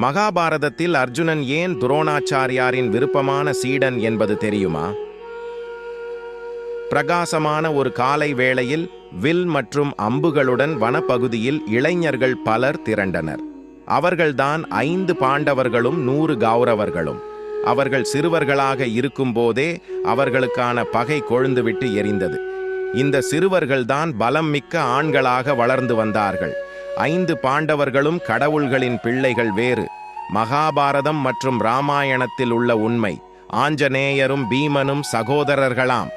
மகாபாரதத்தில் அர்ஜுனன் ஏன் துரோணாச்சாரியாரின் விருப்பமான சீடன் என்பது தெரியுமா? பிரகாசமான ஒரு காலை வேளையில் வில் மற்றும் அம்புகளுடன் வனப்பகுதியில் இளைஞர்கள் பலர் திரண்டனர். அவர்கள்தான் ஐந்து பாண்டவர்களும் நூறு கௌரவர்களும். அவர்கள் சிறுவர்களாக இருக்கும்போதே அவர்களுக்கான பகை கொழுந்துவிட்டு எரிந்தது. இந்த சிறுவர்கள்தான் பலம் மிக்க ஆண்களாக வளர்ந்து வந்தார்கள். ஐந்து பாண்டவர்களும் கடவுள்களின் பிள்ளைகள் வேறு. மகாபாரதம் மற்றும் ராமாயணத்தில் உள்ள உண்மை. ஆஞ்சநேயரும் பீமனும் சகோதரர்களாம்.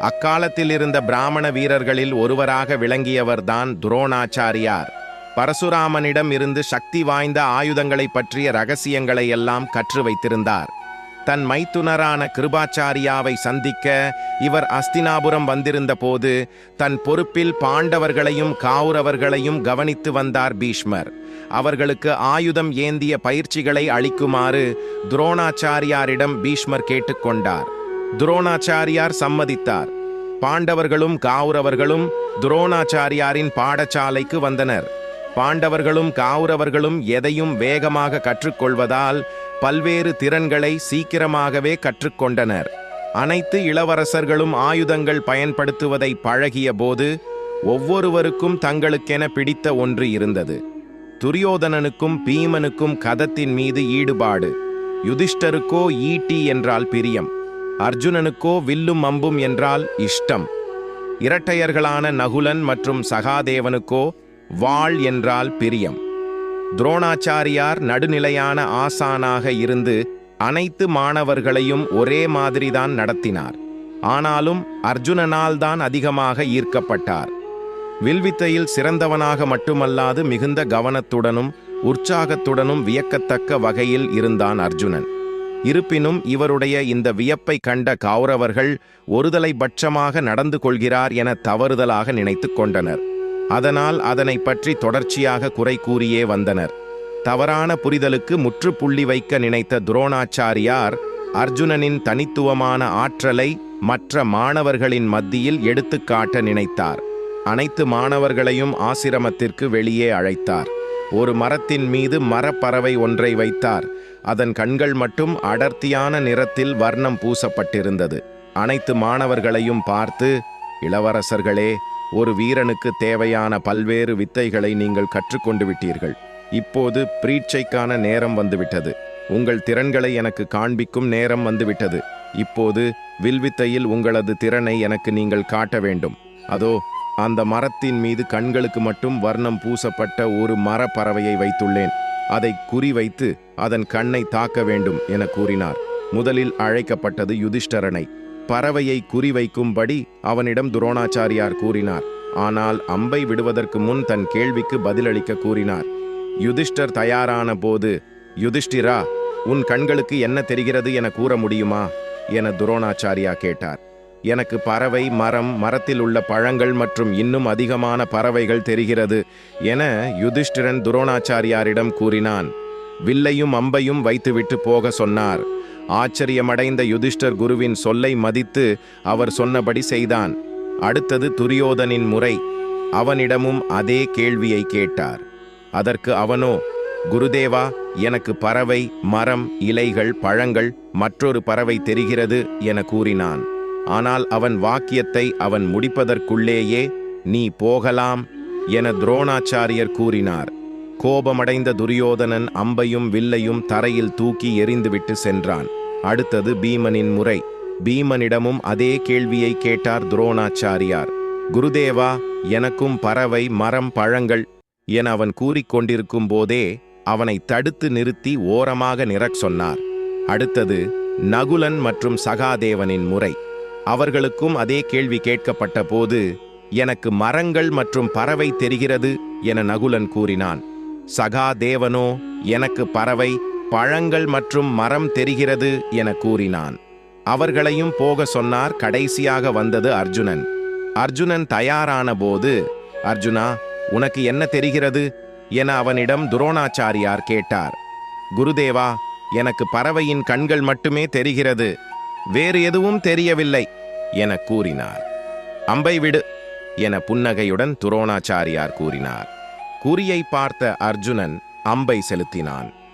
அக்காலத்தில் இருந்த பிராமண வீரர்களில் ஒருவராக விளங்கியவர்தான் துரோணாச்சாரியார். பரசுராமனிடம் இருந்து சக்தி வாய்ந்த ஆயுதங்களைப் பற்றிய ரகசியங்களை எல்லாம் கற்று வைத்திருந்தார். தன் மைத்துனரான கிருபாச்சாரியாவை சந்திக்க இவர் அஸ்தினாபுரம் வந்திருந்த போது தன் பொறுப்பில் பாண்டவர்களையும் காவுரவர்களையும் கவனித்து வந்தார் பீஷ்மர். அவர்களுக்கு ஆயுதம் ஏந்திய பயிற்சிகளை அளிக்குமாறு துரோணாச்சாரியாரிடம் பீஷ்மர் கேட்டுக்கொண்டார். துரோணாச்சாரியார் சம்மதித்தார். பாண்டவர்களும் காவுரவர்களும் துரோணாச்சாரியாரின் பாடசாலைக்கு வந்தனர். பாண்டவர்களும் காவுரவர்களும் எதையும் வேகமாக கற்றுக்கொள்வதால் பல்வேறு திறன்களை சீக்கிரமாகவே கற்றுக்கொண்டனர். அனைத்து இளவரசர்களும் ஆயுதங்கள் பயன்படுத்துவதை பழகிய போது ஒவ்வொருவருக்கும் தங்களுக்கென பிடித்த ஒன்று இருந்தது. துரியோதனனுக்கும் பீமனுக்கும் கதத்தின் மீது ஈடுபாடு. யுதிஷ்டருக்கோ ஈட்டி என்றால் பிரியம். அர்ஜுனனுக்கோ வில்லும் அம்பும் என்றால் இஷ்டம். இரட்டையர்களான நகுலன் மற்றும் சகாதேவனுக்கோ வாள் என்றால் பிரியம். துரோணாச்சாரியார் நடுநிலையான ஆசானாக இருந்து அனைத்து மாணவர்களையும் ஒரே மாதிரிதான் நடத்தினார். ஆனாலும் அர்ஜுனனால் தான் அதிகமாக ஈர்க்கப்பட்டார். வில்வித்தையில் சிறந்தவனாக மட்டுமல்லாது மிகுந்த கவனத்துடனும் உற்சாகத்துடனும் வியக்கத்தக்க வகையில் இருந்தான் அர்ஜுனன். இருப்பினும் இவருடைய இந்த வியப்பை கண்ட கௌரவர்கள் ஒருதலை பட்சமாக நடந்து கொள்கிறார் என தவறுதலாக நினைத்துக் கொண்டனர். அதனால் அதனை பற்றி தொடர்ச்சியாக குறை கூறியே வந்தனர். தவறான புரிதலுக்கு முற்றுப்புள்ளி வைக்க நினைத்த துரோணாச்சாரியார் அர்ஜுனனின் தனித்துவமான ஆற்றலை மற்ற மாணவர்களின் மத்தியில் எடுத்துக்காட்ட நினைத்தார். அனைத்து மாணவர்களையும் ஆசிரமத்திற்கு வெளியே அழைத்தார். ஒரு மரத்தின் மீது மரப்பறவை ஒன்றை வைத்தார். அதன் கண்கள் மட்டும் அடர்த்தியான நிறத்தில் வர்ணம் பூசப்பட்டிருந்தது. அனைத்து மாணவர்களையும் பார்த்து இளவரசர்களே ஒரு வீரனுக்கு தேவையான பல்வேறு வித்தைகளை நீங்கள் கற்றுக்கொண்டு விட்டீர்கள். இப்போது பிரீட்சைக்கான நேரம் வந்துவிட்டது. உங்கள் திறன்களை எனக்கு காண்பிக்கும் நேரம் வந்துவிட்டது. இப்போது வில்வித்தையில் உங்களது திறனை எனக்கு நீங்கள் காட்ட வேண்டும். அதோ அந்த மரத்தின் மீது கண்களுக்கு மட்டும் வர்ணம் பூசப்பட்ட ஒரு மரப்பறவையை வைத்துள்ளேன். அதை குறிவைத்து அதன் கண்ணை தாக்க வேண்டும் என கூறினார். முதலில் அழைக்கப்பட்டது யுதிஷ்டரனை. பறவையை குறிவைக்கும்படி அவனிடம் துரோணாச்சாரியார் கூறினார். ஆனால் அம்பை விடுவதற்கு முன் தன் கேள்விக்கு பதிலளிக்க கூறினார். யுதிஷ்டர் தயாரான போது யுதிஷ்டிரா உன் கண்களுக்கு என்ன தெரிகிறது என கூற முடியுமா? என துரோணாச்சாரியா கேட்டார். எனக்கு பறவை மரம் மரத்தில் உள்ள பழங்கள் மற்றும் இன்னும் அதிகமான பறவைகள் தெரிகிறது என யுதிஷ்டிரன் துரோணாச்சாரியாரிடம் கூறினான். வில்லையும் அம்பையும் வைத்துவிட்டு போக சொன்னார். ஆச்சரியமடைந்த யுதிஷ்டர் குருவின் சொல்லை மதித்து அவர் சொன்னபடி செய்தான். அடுத்தது துரியோதனின் முறை. அவனிடமும் அதே கேள்வியை கேட்டார். அதற்கு அவனோ குருதேவா எனக்கு பறவை மரம் இலைகள் பழங்கள் மற்றொரு பறவை தெரிகிறது என கூறினான். ஆனால் அவன் வாக்கியத்தை அவன் முடிப்பதற்குள்ளேயே நீ போகலாம் என துரோணாச்சாரியர் கூறினார். கோபமடைந்த துரியோதனன் அம்பையும் வில்லையும் தரையில் தூக்கி எறிந்துவிட்டு சென்றான். அடுத்தது பீமனின் முறை. பீமனிடமும் அதே கேள்வியை கேட்டார் துரோணாச்சாரியார். குருதேவா எனக்கும் பறவை மரம் பழங்கள் என அவன் கூறிக்கொண்டிருக்கும் போதே அவனை தடுத்து நிறுத்தி ஓரமாக நிறக் சொன்னார். அடுத்தது நகுலன் மற்றும் சகாதேவனின் முறை. அவர்களுக்கும் அதே கேள்வி கேட்கப்பட்ட போது எனக்கு மரங்கள் மற்றும் பறவை தெரிகிறது என நகுலன் கூறினான். சகாதேவனோ எனக்கு பறவை பழங்கள் மற்றும் மரம் தெரிகிறது என கூறினான். அவர்களையும் போக சொன்னார் கடைசியாக வந்தது அர்ஜுனன். அர்ஜுனன் தயாரான போது அர்ஜுனா உனக்கு என்ன தெரிகிறது? என அவனிடம் துரோணாச்சாரியார் கேட்டார். குருதேவா எனக்கு பறவையின் கண்கள் மட்டுமே தெரிகிறது. வேறு எதுவும் தெரியவில்லை என கூறினார். அம்பை விடு என புன்னகையுடன் துரோணாச்சாரியார் கூறினார். குறியை பார்த்த அர்ஜுனன் அம்பை செலுத்தினான்.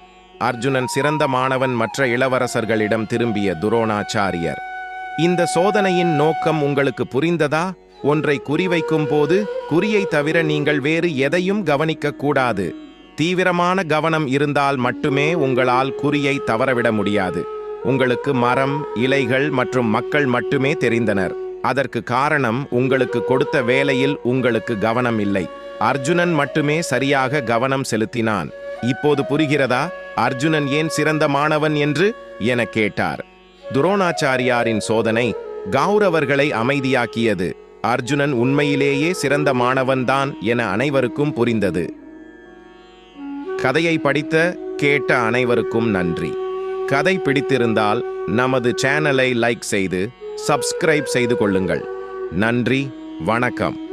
அர்ஜுனன் சிறந்த மாணவன் மற்ற இளவரசர்களிடம் திரும்பிய துரோணாச்சாரியர். இந்த சோதனையின் நோக்கம் உங்களுக்கு புரிந்ததா? ஒன்றை குறிவைக்கும் போது குறியை தவிர நீங்கள் வேறு எதையும் கவனிக்க கூடாது. தீவிரமான கவனம் இருந்தால் மட்டுமே உங்களால் குறியை தவறவிட முடியாது. உங்களுக்கு மரம் இலைகள் மற்றும் மக்கள் மட்டுமே தெரிந்தனர். அதற்கு காரணம் உங்களுக்கு கொடுத்த வேலையில் உங்களுக்கு கவனம் இல்லை அர்ஜுனன் மட்டுமே சரியாக கவனம் செலுத்தினான். இப்போது புரிகிறதா? அர்ஜுனன் ஏன் சிறந்த மாணவன் என்று என கேட்டார். துரோணாச்சாரியாரின் சோதனை கௌரவர்களை அமைதியாக்கியது. அர்ஜுனன் உண்மையிலேயே சிறந்த மாணவன்தான் என அனைவருக்கும் புரிந்தது. கதையை படித்த கேட்ட அனைவருக்கும் நன்றி. கதை பிடித்திருந்தால் நமது சேனலை லைக் செய்து சப்ஸ்கிரைப் செய்து கொள்ளுங்கள். நன்றி வணக்கம்.